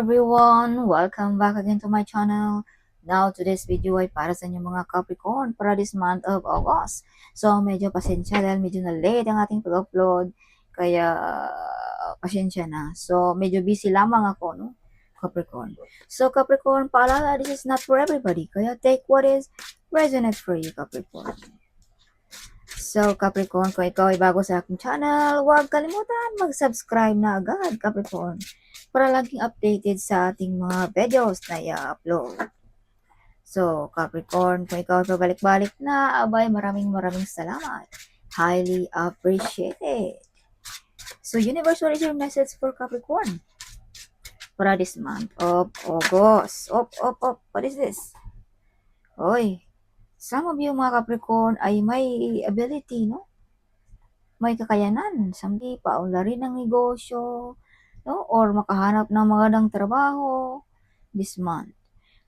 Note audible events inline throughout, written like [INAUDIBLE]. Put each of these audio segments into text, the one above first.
everyone! Welcome back again to my channel. Now, today's video ay para sa inyo mga Capricorn para this month of August. So, medyo pasensya dahil medyo na late ang ating pag-upload. Kaya, pasensya na. So, medyo busy lamang ako, no? Capricorn. So, Capricorn, paalala, this is not for everybody. Kaya, take what is resonate for you, Capricorn. So, Capricorn, kung ikaw ay bago sa aking channel, huwag kalimutan mag-subscribe na agad, Capricorn para laging updated sa ating mga videos na i-upload. So, Capricorn, kung ikaw ay pabalik-balik na, abay, maraming maraming salamat. Highly appreciated. So, universe, what is your message for Capricorn? Para this month of August. Op, op, op, what is this? Oy, some of you mga Capricorn ay may ability, no? May kakayanan. Samdi, paunlarin ng negosyo, no? Or makahanap ng magandang trabaho this month.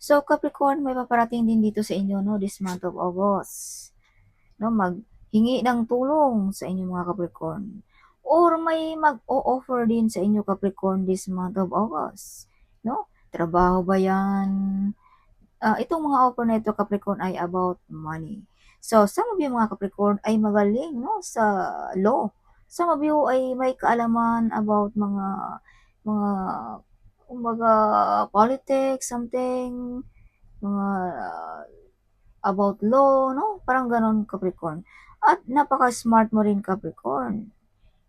So, Capricorn, may paparating din dito sa inyo, no? This month of August. No? Maghingi ng tulong sa inyo mga Capricorn. Or may mag-o-offer din sa inyo Capricorn this month of August. No? Trabaho ba yan? Uh, itong mga offer na ito Capricorn ay about money. So, some of you mga Capricorn ay magaling no sa law some of you ay may kaalaman about mga mga kumbaga politics, something, mga uh, about law, no? Parang ganon Capricorn. At napaka-smart mo rin Capricorn.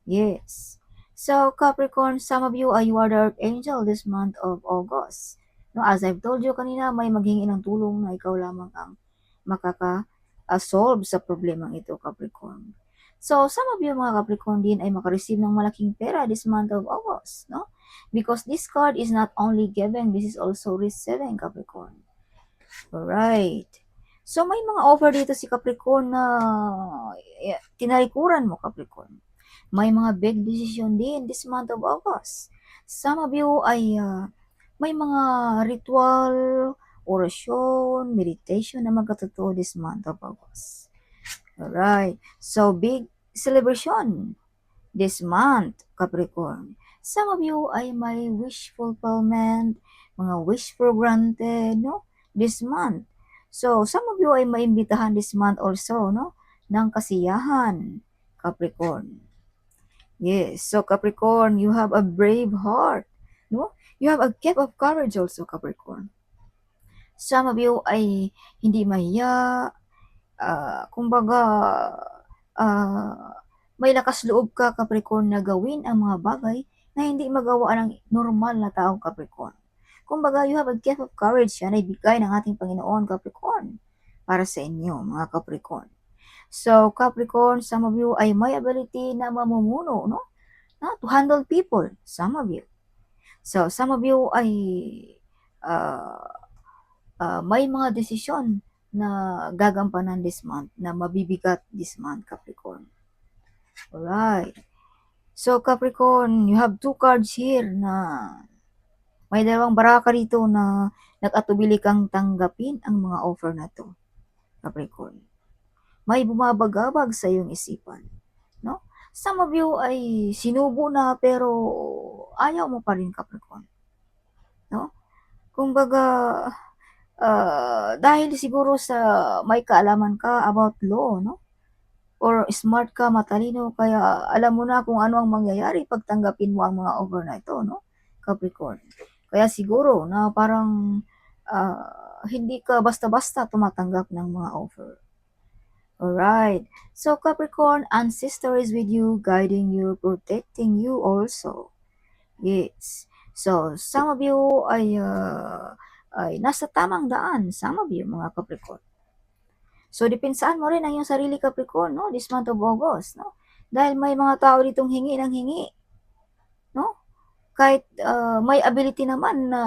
Yes. So Capricorn, some of you ay you are the archangel this month of August. No, as I've told you kanina, may maghingi ng tulong na ikaw lamang ang makaka-solve sa problemang ito, Capricorn. So, some of you mga Capricorn din ay makareceive ng malaking pera this month of August, no? Because this card is not only giving, this is also receiving, Capricorn. Alright. So, may mga offer dito si Capricorn na eh, tinalikuran mo, Capricorn. May mga big decision din this month of August. Some of you ay uh, may mga ritual, orasyon, meditation na magkatotoo this month of August. Alright. So, big celebration this month, Capricorn. Some of you ay may wish fulfillment, mga wish for granted, no? This month. So, some of you ay maimbitahan this month also, no? Ng kasiyahan, Capricorn. Yes, so Capricorn, you have a brave heart? You have a gift of courage also, Capricorn. Some of you ay hindi mahiya, uh, kumbaga, uh, may lakas loob ka, Capricorn, na gawin ang mga bagay na hindi magawa ng normal na taong Capricorn. Kumbaga, you have a gift of courage yan ay bigay ng ating Panginoon, Capricorn, para sa inyo, mga Capricorn. So, Capricorn, some of you ay may ability na mamumuno, no? Na, to handle people, some of you. So, some of you ay uh, uh, may mga desisyon na gagampanan this month, na mabibigat this month, Capricorn. Alright. So, Capricorn, you have two cards here na may dalawang baraka rito na nag-atubili kang tanggapin ang mga offer na to, Capricorn. May bumabagabag sa iyong isipan. No? Some of you ay sinubo na pero ayaw mo pa rin, Capricorn. No? Kumbaga, uh, dahil siguro sa may kaalaman ka about law, no? or smart ka, matalino, kaya alam mo na kung ano ang mangyayari pag tanggapin mo ang mga offer na ito, no? Capricorn. Kaya siguro na parang uh, hindi ka basta-basta tumatanggap ng mga offer. Alright. So Capricorn, ancestor is with you, guiding you, protecting you also. Yes. So, some of you ay, uh, ay nasa tamang daan. Some of you, mga Capricorn. So, dipensaan mo rin ang iyong sarili Capricorn, no? This month of August, no? Dahil may mga tao ditong hingi ng hingi, no? Kahit uh, may ability naman na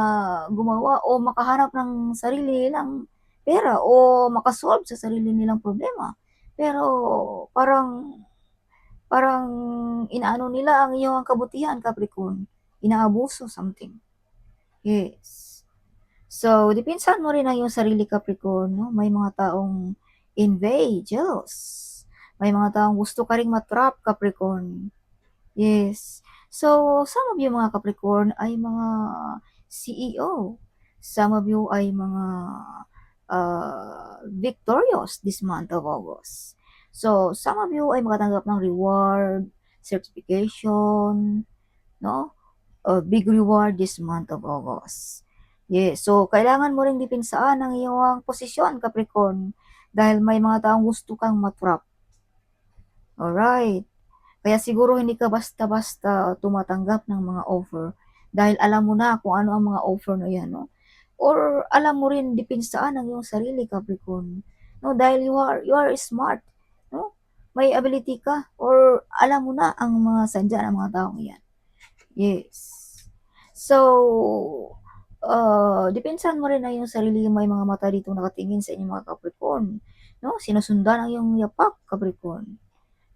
gumawa o makahanap ng sarili nilang pera o makasolve sa sarili nilang problema. Pero parang parang inaano nila ang iyong kabutihan, Capricorn. Inaabuso something. Yes. So, dipinsan mo rin ang iyong sarili, Capricorn, no? May mga taong envy, jealous. May mga taong gusto ka ring matrap, Capricorn. Yes. So, some of you mga Capricorn ay mga CEO. Some of you ay mga uh, victorious this month of August. So, some of you ay makatanggap ng reward, certification, no? A big reward this month of August. Yes, so kailangan mo ring dipinsaan ang iyong posisyon, Capricorn, dahil may mga taong gusto kang matrap. Alright. Kaya siguro hindi ka basta-basta tumatanggap ng mga offer dahil alam mo na kung ano ang mga offer na yan, no? Or alam mo rin dipinsaan ang iyong sarili, Capricorn. No, dahil you are you are smart, no? May ability ka or alam mo na ang mga sadya ng mga taong iyan. Yes. So, uh, depensahan mo rin na yung sarili may mga mata dito nakatingin sa inyong mga Capricorn. No? Sinusundan ang iyong yapak, Capricorn.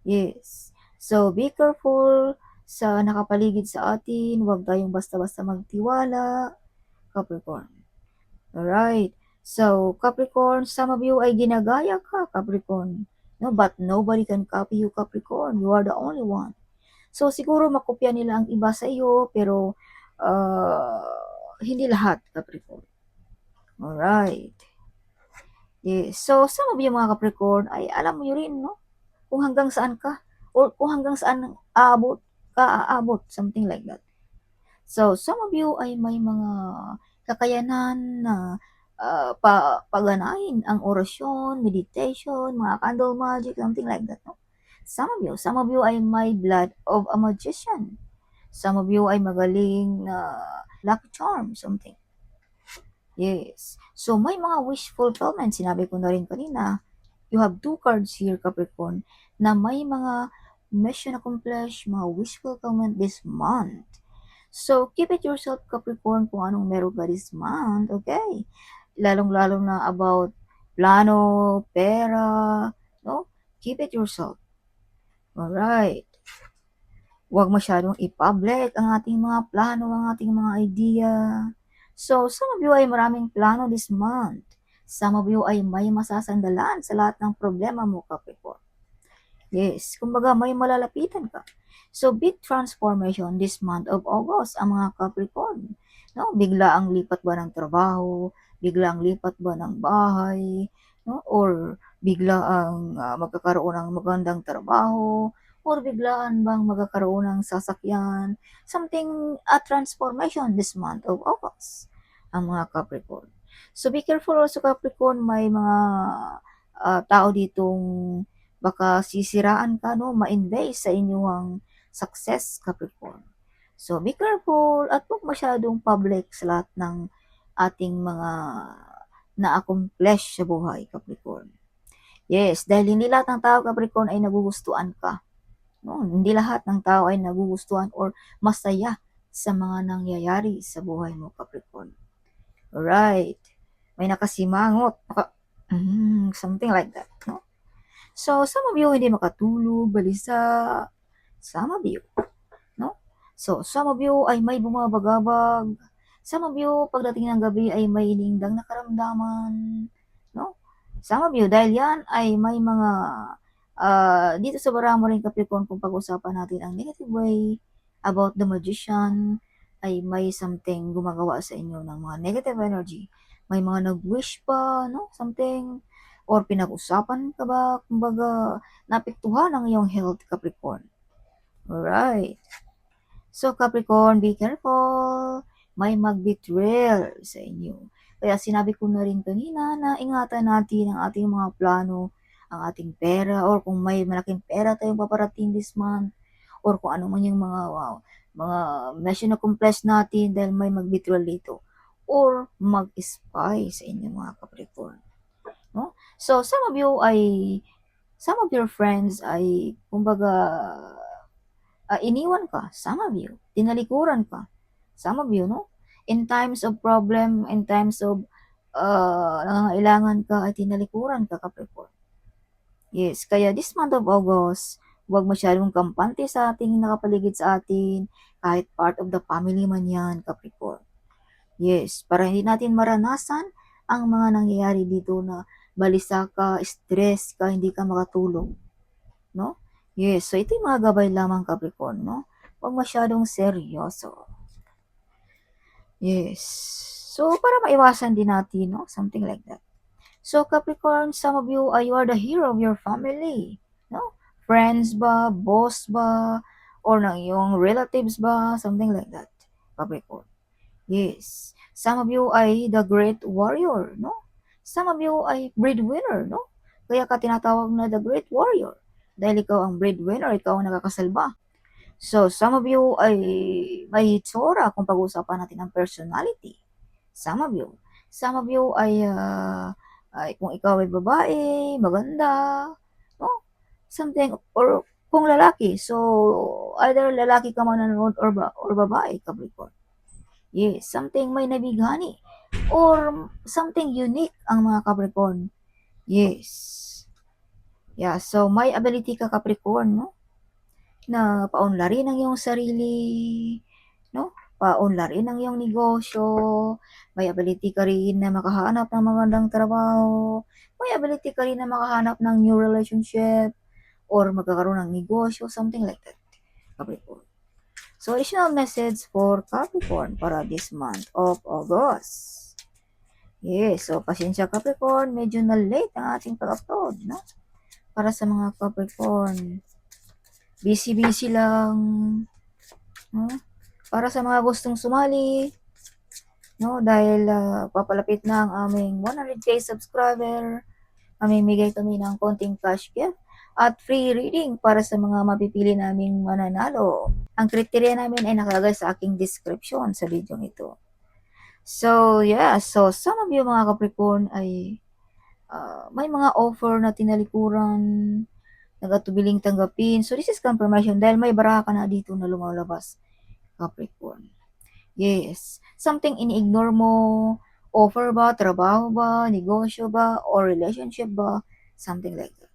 Yes. So, be careful sa nakapaligid sa atin. Huwag tayong basta-basta magtiwala. Capricorn. Alright. So, Capricorn, some of you ay ginagaya ka, Capricorn. No, but nobody can copy you, Capricorn. You are the only one. So, siguro makopya nila ang iba sa iyo, pero uh, hindi lahat, Capricorn. Alright. Yes. So, some of you mga Capricorn ay alam mo rin, no? Kung hanggang saan ka or kung hanggang saan aabot ka aabot, something like that. So, some of you ay may mga kakayanan na uh, pa paganahin ang orasyon, meditation, mga candle magic, something like that. No? Some of you, some of you ay may blood of a magician. Some of you ay magaling na uh, luck charm, something. Yes. So, may mga wish fulfillment. Sinabi ko na rin kanina, you have two cards here, Capricorn, na may mga mission accomplished, mga wish fulfillment this month. So, keep it yourself, Capricorn, kung anong meron ka this month, okay? Lalong-lalo na about plano, pera, no? Keep it yourself. Alright. Huwag masyadong i-public ang ating mga plano, ang ating mga idea. So, some of you ay maraming plano this month. Some of you ay may masasandalan sa lahat ng problema mo, Capricorn. Yes, kumbaga may malalapitan ka. So, big transformation this month of August ang mga Capricorn. No? Bigla ang lipat ba ng trabaho, bigla ang lipat ba ng bahay, no? or bigla ang uh, magkakaroon ng magandang trabaho, or biglaan bang magkakaroon ng sasakyan, something, a transformation this month of August ang mga Capricorn. So, be careful also Capricorn, may mga uh, tao ditong baka sisiraan ka, no, ma-invest sa inyong success, Capricorn. So, be careful at huwag masyadong public sa lahat ng ating mga na-accomplish sa buhay, Capricorn. Yes, dahil hindi lahat ng tao, Capricorn, ay nagugustuhan ka. No, hindi lahat ng tao ay nagugustuhan or masaya sa mga nangyayari sa buhay mo, Capricorn. Alright. May nakasimangot. Naka, mm, something like that. No? So, some of you hindi makatulog, balisa, Some of you, no? So, some of you ay may bumabagabag. Some of you, pagdating ng gabi ay may inindang nakaramdaman? Some of you, dahil yan ay may mga, uh, dito sa Baramo rin Capricorn, kung pag-usapan natin ang negative way about the magician, ay may something gumagawa sa inyo ng mga negative energy. May mga nag-wish pa, no? Something, or pinag-usapan ka ba, kumbaga, napiktuhan ang iyong health, Capricorn. Alright. So, Capricorn, be careful. May mag-betrayal sa inyo. Kaya sinabi ko na rin kanina na ingatan natin ang ating mga plano, ang ating pera, or kung may malaking pera tayong paparating this month, or kung ano man yung mga, wow, mga mission na compress natin dahil may mag-betrayal dito, or mag-spy sa inyo mga Capricorn. No? So, some of you ay, some of your friends ay, kumbaga, uh, iniwan ka, some of you, tinalikuran ka, some of you, no? In times of problem, in times of uh, nangangailangan ka, ay tinalikuran ka, Capricorn. Yes, kaya this month of August, huwag masyadong kampante sa ating nakapaligid sa atin, kahit part of the family man yan, Capricorn. Yes, para hindi natin maranasan ang mga nangyayari dito na balisa ka, stress ka, hindi ka makatulog. No? Yes, so ito yung mga gabay lamang Capricorn, no? Huwag masyadong seryoso. Yes. So, para maiwasan din natin, no? Something like that. So, Capricorn, some of you, uh, you are the hero of your family. No? Friends ba, boss ba, or ng iyong relatives ba, something like that. Capricorn. Yes. Some of you ay the great warrior, no? Some of you ay breadwinner, no? Kaya ka tinatawag na the great warrior. Dahil ikaw ang breadwinner, ikaw ang nakakasalba. So, some of you ay may hitsura kung pag-uusapan natin ang personality. Some of you. Some of you ay, ah, ay kung ikaw ay babae, maganda, no? Something or kung lalaki, so either lalaki ka man or ba or babae, Capricorn. Yes, something may nabighani or something unique ang mga Capricorn. Yes. Yeah, so may ability ka Capricorn, no? Na paunlarin ang iyong sarili, no? Paunlarin ang iyong negosyo, may ability ka rin na makahanap ng magandang trabaho, may ability ka rin na makahanap ng new relationship, or magkakaroon ng negosyo, something like that, Capricorn. So, additional message for Capricorn para this month of August. Yes, so pasensya Capricorn, medyo na late ang ating pag-upload, no? Para sa mga Capricorn. Busy-busy lang, no? Para sa mga gustong sumali, no? Dahil uh, papalapit na ang aming 100k subscriber, mamimigay kami ng konting cash gift at free reading para sa mga mapipili naming mananalo. Ang kriteriya namin ay nakalagay sa aking description sa video ito. So, yeah. So, some of you mga Capricorn ay uh, may mga offer na tinalikuran, nagatubiling tanggapin. So, this is confirmation dahil may baraha ka na dito na lumalabas, Capricorn. Yes. Something ini-ignore mo, offer ba, trabaho ba, negosyo ba, or relationship ba, something like that.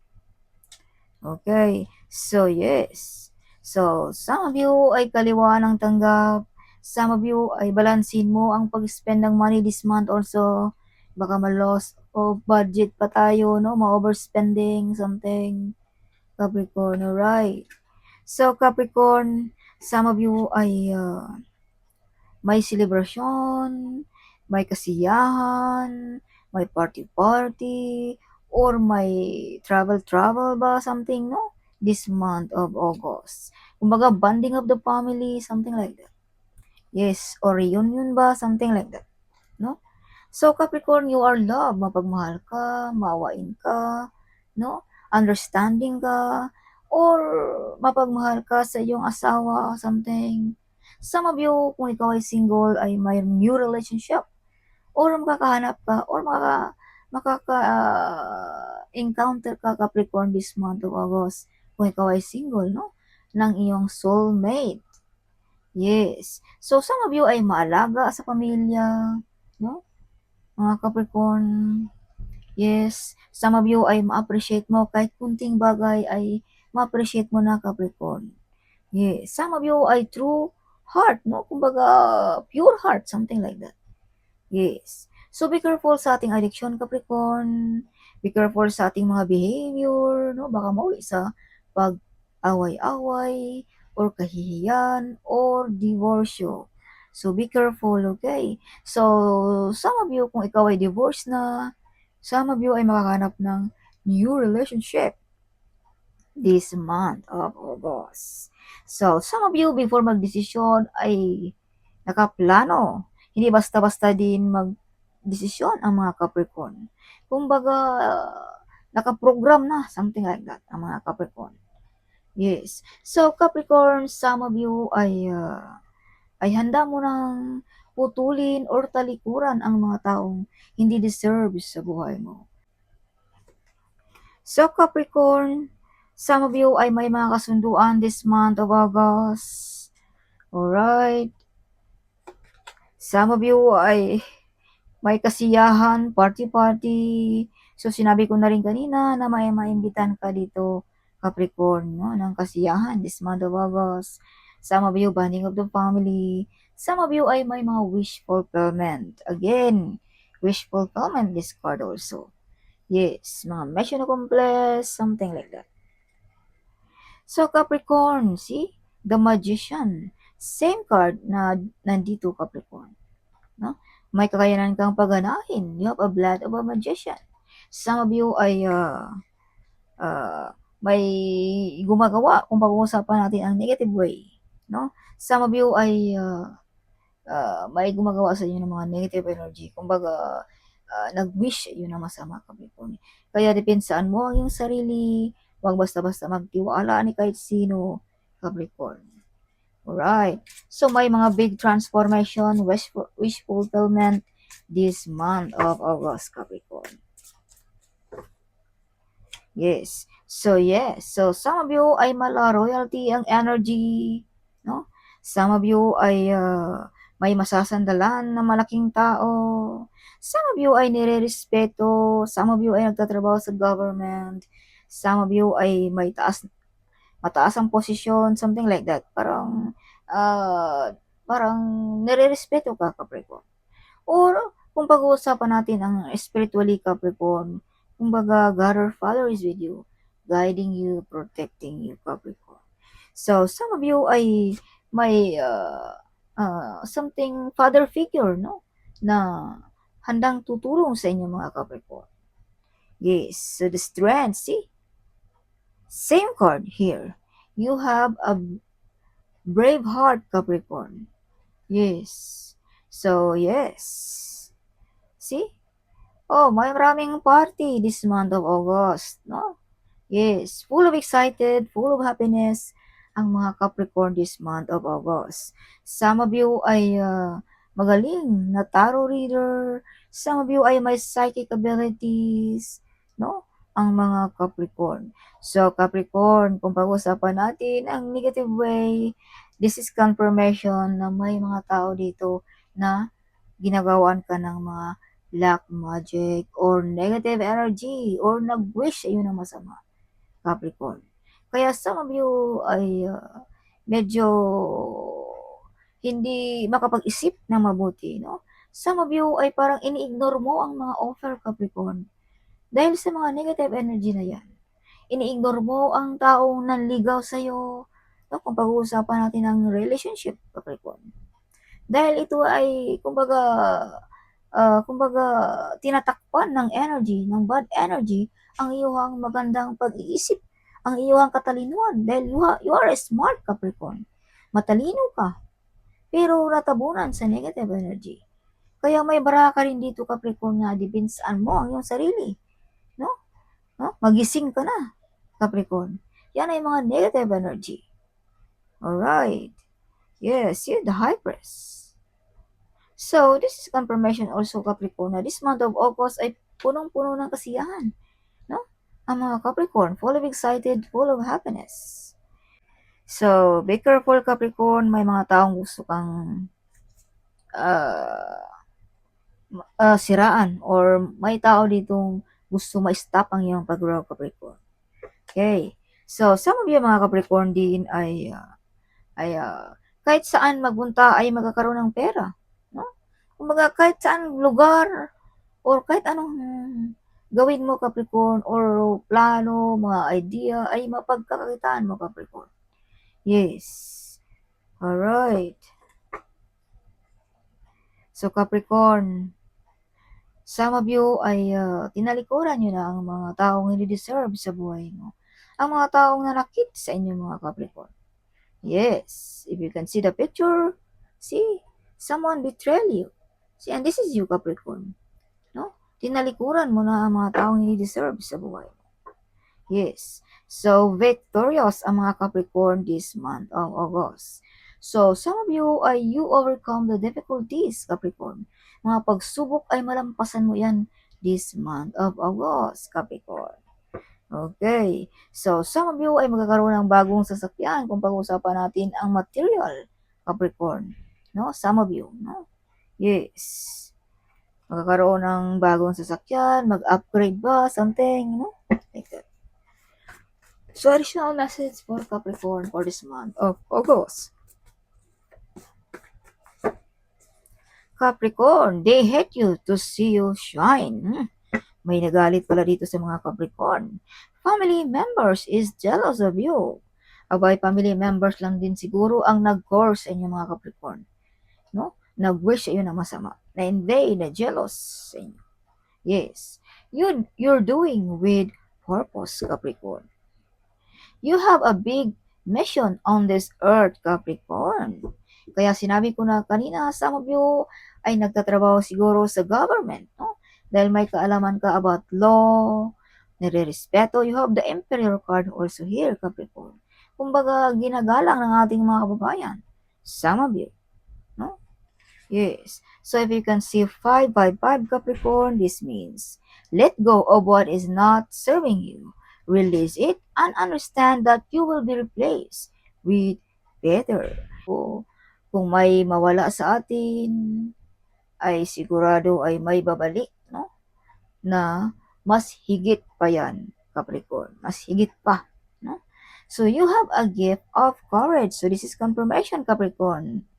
Okay. So, yes. So, some of you ay kaliwa ng tanggap. Some of you ay balansin mo ang pag-spend ng money this month also. Baka ma-loss of budget pa tayo, no? Ma-overspending, something. Capricorn, alright. So, Capricorn, some of you ay uh, may celebration, may kasiyahan, may party-party, or may travel-travel ba, something, no? This month of August. Kumbaga, bonding of the family, something like that. Yes, or reunion ba, something like that. No? So, Capricorn, you are love. Mapagmahal ka, maawain ka, no? Understanding ka, or mapagmahal ka sa iyong asawa, something. Some of you, kung ikaw ay single, ay may new relationship, or makakahanap ka, or makaka, makaka-encounter ka, Capricorn, this month of August, kung ikaw ay single, no? Ng iyong soulmate. Yes. So, some of you ay maalaga sa pamilya, no? Mga Capricorn. Yes. Some of you ay ma-appreciate mo kahit kunting bagay ay ma-appreciate mo na Capricorn. Yes. Some of you ay true heart, no? Kumbaga, pure heart, something like that. Yes. So, be careful sa ating addiction, Capricorn. Be careful sa ating mga behavior, no? Baka mauli sa pag-away-away, or kahihiyan, or divorcio. So, be careful, okay? So, some of you, kung ikaw ay divorced na, some of you ay makakanap ng new relationship this month of August. So, some of you, before mag-desisyon, ay nakaplano. Hindi basta-basta din mag-desisyon ang mga Capricorn. Kumbaga, nakaprogram na, something like that, ang mga Capricorn. Yes. So, Capricorn, some of you ay, uh, ay handa mo nang putulin or talikuran ang mga taong hindi deserve sa buhay mo. So, Capricorn, some of you ay may mga kasunduan this month of August. Alright. Some of you ay may kasiyahan, party-party. So, sinabi ko na rin kanina na may maimbitan ka dito Capricorn, no, ng kasiyahan this month of August. Some of you, bonding of the family. Some of you ay may mga wish fulfillment. Again, wish fulfillment this card also. Yes, mga mission accomplished, something like that. So, Capricorn, see? The Magician. Same card na nandito, Capricorn. no? May kakayanan kang pagganahin. You have a blood of a magician. Some of you ay uh, uh, may gumagawa kung pag-uusapan natin ang negative way, no? Some of you ay uh, uh, may gumagawa sa inyo ng mga negative energy. Kumbaga, uh, nag-wish yun na masama Capricorn. Kaya depensaan mo ang iyong sarili. Huwag basta-basta magtiwala ni kahit sino Capricorn. Alright. So, may mga big transformation, wish, wish fulfillment this month of August, Capricorn. Yes. So, yes. So, some of you ay mala royalty ang energy, no? Some of you ay uh, may masasandalan na malaking tao. Some of you ay nire-respeto. Some of you ay nagtatrabaho sa government. Some of you ay may taas mataas ang posisyon, something like that. Parang uh, parang nire-respeto ka, Capricorn. Or kung pag-uusapan natin ang spiritually Capricorn, kumbaga God or Father is with you, guiding you, protecting you, Capricorn. So, some of you ay may uh, uh, something father figure, no? Na handang tutulong sa inyo mga Capricorn. Yes, so the strength, see? Same card here. You have a brave heart, Capricorn. Yes. So, yes. See? Oh, may maraming party this month of August, no? Yes, full of excited, full of happiness ang mga Capricorn this month of August. Some of you ay uh, magaling na tarot reader. Some of you ay may psychic abilities, no? Ang mga Capricorn. So, Capricorn, kung pag-usapan natin ang negative way, this is confirmation na may mga tao dito na ginagawan ka ng mga black magic or negative energy or nag-wish ayun ang masama. Capricorn. Kaya some of you ay uh, medyo hindi makapag-isip ng mabuti, no? Some of you ay parang ini-ignore mo ang mga offer, Capricorn. Dahil sa mga negative energy na yan. Ini-ignore mo ang taong nanligaw sa'yo. No? Kung pag-uusapan natin ng relationship, Capricorn. Dahil ito ay, kumbaga, uh, kumbaga, tinatakpan ng energy, ng bad energy, ang iyong magandang pag-iisip, ang iyong katalinuhan. Dahil you, ha, you are a smart Capricorn. Matalino ka. Pero natabunan sa negative energy. Kaya may baraka rin dito Capricorn na depensan mo ang iyong sarili. No? no? Magising ka na, Capricorn. Yan ay mga negative energy. Alright. Yes, you're the high priest. So, this is confirmation also, Capricorn, na this month of August ay punong-puno ng kasiyahan. Ang mga Capricorn, full of excited, full of happiness. So, be careful, Capricorn. May mga taong gusto kang uh, uh, siraan or may tao ditong gusto ma-stop ang iyong pag-grow, Capricorn. Okay. So, some of you mga Capricorn din ay, uh, ay uh, kahit saan magunta ay magkakaroon ng pera. No? Kumbaga, kahit saan lugar or kahit anong gawin mo, Capricorn, or plano, mga idea, ay mapagkakakitaan mo, Capricorn. Yes. Alright. So, Capricorn, some of you ay uh, tinalikuran nyo na ang mga taong hindi deserve sa buhay mo. Ang mga taong nanakit sa inyo mga Capricorn. Yes, if you can see the picture, see, someone betrayed you. See, and this is you Capricorn. Tinalikuran mo na ang mga taong hindi deserve sa buhay mo. Yes. So, victorious ang mga Capricorn this month of August. So, some of you ay you overcome the difficulties, Capricorn. Mga pagsubok ay malampasan mo yan this month of August, Capricorn. Okay. So, some of you ay magkakaroon ng bagong sasakyan kung pag-usapan natin ang material, Capricorn. No? Some of you, no? Yes. Magkakaroon ng bagong sasakyan, mag-upgrade ba, something, no? Like that. So, additional message for Capricorn for this month of August. Capricorn, they hate you to see you shine. May nagalit pala dito sa mga Capricorn. Family members is jealous of you. Abay, family members lang din siguro ang nag-course sa inyo mga Capricorn. No? Nag-wish sa iyo na masama. Na-invade, na jealous sa inyo. Yes. You, you're doing with purpose, Capricorn. You have a big mission on this earth, Capricorn. Kaya sinabi ko na kanina, some of you ay nagtatrabaho siguro sa government, no? Dahil may kaalaman ka about law, nire-respeto. You have the Emperor card also here, Capricorn. Kumbaga, ginagalang ng ating mga kababayan. Some of you? Yes. So if you can see 555 Capricorn, this means let go of what is not serving you. Release it and understand that you will be replaced with better. O, kung may mawala sa atin, ay sigurado ay may babalik, no? Na mas higit pa yan, Capricorn. Mas higit pa, no? So you have a gift of courage. So this is confirmation, Capricorn.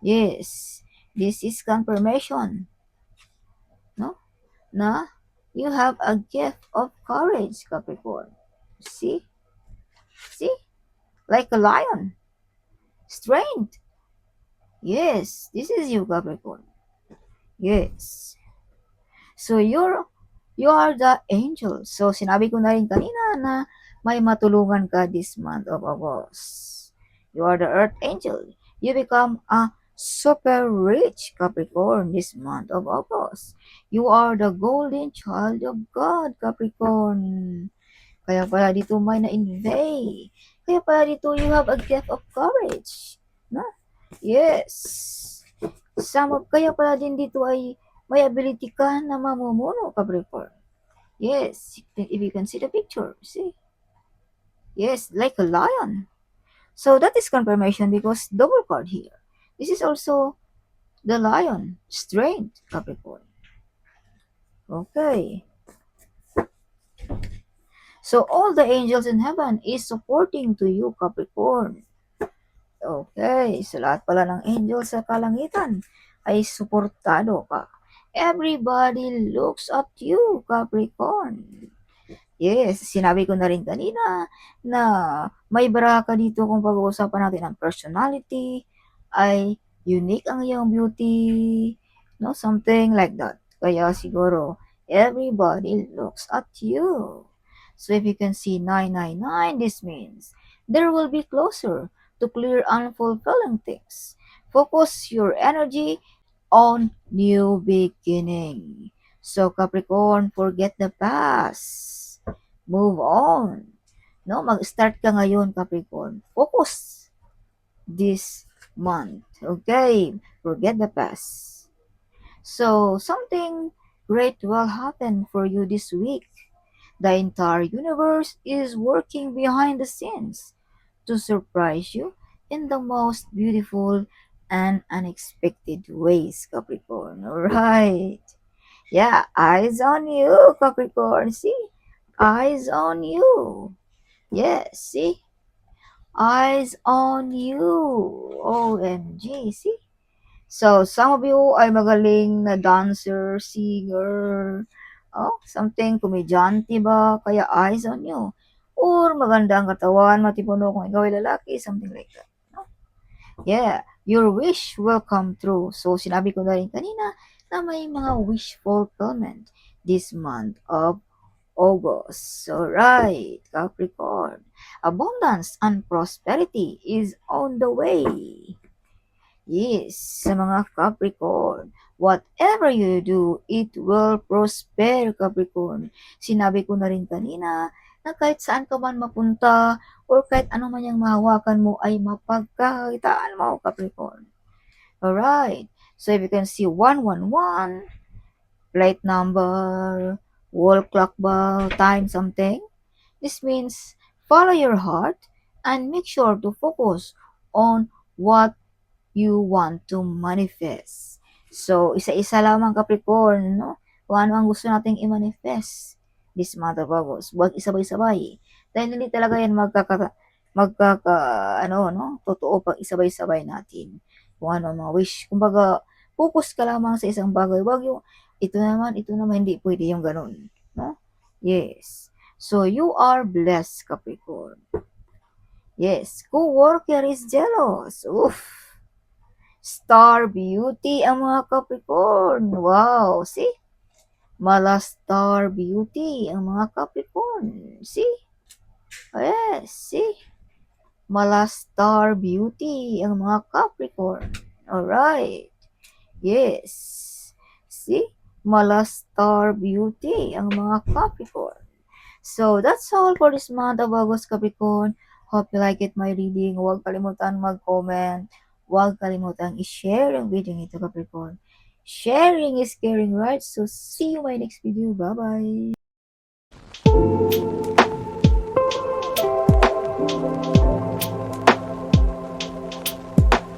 Yes. This is confirmation. No? Na you have a gift of courage, Capricorn. See? See? Like a lion. Strength. Yes, this is you, Capricorn. Yes. So you're you are the angel. So sinabi ko na rin kanina na may matulungan ka this month of August. You are the earth angel. You become a super rich Capricorn this month of August. You are the golden child of God, Capricorn. Kaya pala dito may na-invade. Kaya pala dito you have a gift of courage. No? Yes. Some of, kaya pala din dito ay may ability ka na mamumuno, Capricorn. Yes, if you can see the picture, see? Yes, like a lion. So that is confirmation because double card here. This is also the lion, strength, Capricorn. Okay. So all the angels in heaven is supporting to you, Capricorn. Okay, so lahat pala ng angels sa kalangitan ay suportado ka. Everybody looks at you, Capricorn. Yes, sinabi ko na rin kanina na may baraka dito kung pag-uusapan natin ang personality, ay unique ang iyong beauty, no? Something like that. Kaya siguro, everybody looks at you. So if you can see 999, this means there will be closer to clear unfulfilling things. Focus your energy on new beginning. So Capricorn, forget the past. Move on. No, mag-start ka ngayon, Capricorn. Focus this month. Okay? Forget the past. So, something great will happen for you this week. The entire universe is working behind the scenes to surprise you in the most beautiful and unexpected ways, Capricorn. [LAUGHS] Alright. Yeah, eyes on you, Capricorn. See? Eyes on you. Yes, see? Eyes on you. OMG, see? So, some of you ay magaling na dancer, singer, oh, something, komedyante ba, kaya eyes on you. Or maganda ang katawan, matipuno kung ikaw ay lalaki, something like that. No? Yeah, your wish will come true. So, sinabi ko na rin kanina na may mga wish fulfillment this month of August. Alright, Capricorn. Abundance and prosperity is on the way. Yes, sa mga Capricorn. Whatever you do, it will prosper, Capricorn. Sinabi ko na rin kanina na kahit saan ka man mapunta or kahit ano man yung mahawakan mo ay mapagkakitaan mo, Capricorn. Alright. So if you can see 111, plate number, wall clock ba, time something. This means follow your heart and make sure to focus on what you want to manifest. So, isa-isa lamang Capricorn, no? Kung ano ang gusto nating i-manifest this month of August. Huwag isabay-sabay. Dahil hindi talaga yan magkaka, magkaka, ano, no? Totoo pag isabay-sabay natin. Kung ano mga wish. Kumbaga, focus ka lamang sa isang bagay. Huwag yung, ito naman, ito naman, hindi pwede yung ganun. No? Yes. So, you are blessed, Capricorn. Yes. Co-worker is jealous. Oof. Star beauty ang mga Capricorn. Wow, see? Mala star beauty ang mga Capricorn. See? Yes, see? Mala star beauty ang mga Capricorn. Alright. Yes. See? Mala star beauty ang mga Capricorn. So, that's all for this month of August, Capricorn. Hope you like it, my reading. Huwag kalimutan mag-comment. Huwag kalimutan i-share ang video nito, Capricorn. Sharing is caring, right? So, see you my next video. Bye-bye!